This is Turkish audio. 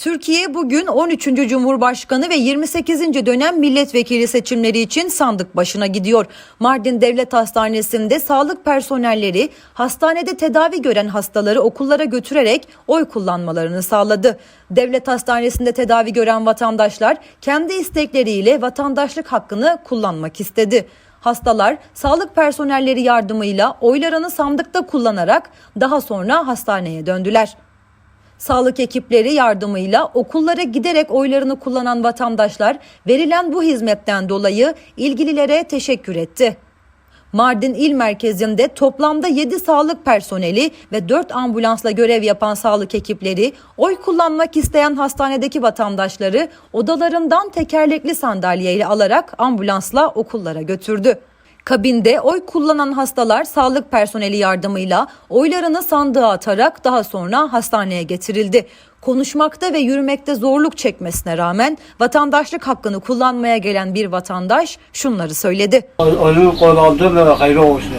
Türkiye bugün 13. Cumhurbaşkanı ve 28. dönem milletvekili seçimleri için sandık başına gidiyor. Mardin Devlet Hastanesi'nde sağlık personelleri hastanede tedavi gören hastaları okullara götürerek oy kullanmalarını sağladı. Devlet Hastanesi'nde tedavi gören vatandaşlar kendi istekleriyle vatandaşlık hakkını kullanmak istedi. Hastalar sağlık personelleri yardımıyla oylarını sandıkta kullanarak daha sonra hastaneye döndüler. Sağlık ekipleri yardımıyla okullara giderek oylarını kullanan vatandaşlar verilen bu hizmetten dolayı ilgililere teşekkür etti. Mardin İl Merkezi'nde toplamda 7 sağlık personeli ve 4 ambulansla görev yapan sağlık ekipleri oy kullanmak isteyen hastanedeki vatandaşları odalarından tekerlekli sandalyeyle alarak ambulansla okullara götürdü. Kabinde oy kullanan hastalar sağlık personeli yardımıyla oylarını sandığa atarak daha sonra hastaneye getirildi. Konuşmakta ve yürümekte zorluk çekmesine rağmen vatandaşlık hakkını kullanmaya gelen bir vatandaş şunları söyledi. Oyunu kullandım ve hayırlı olsun.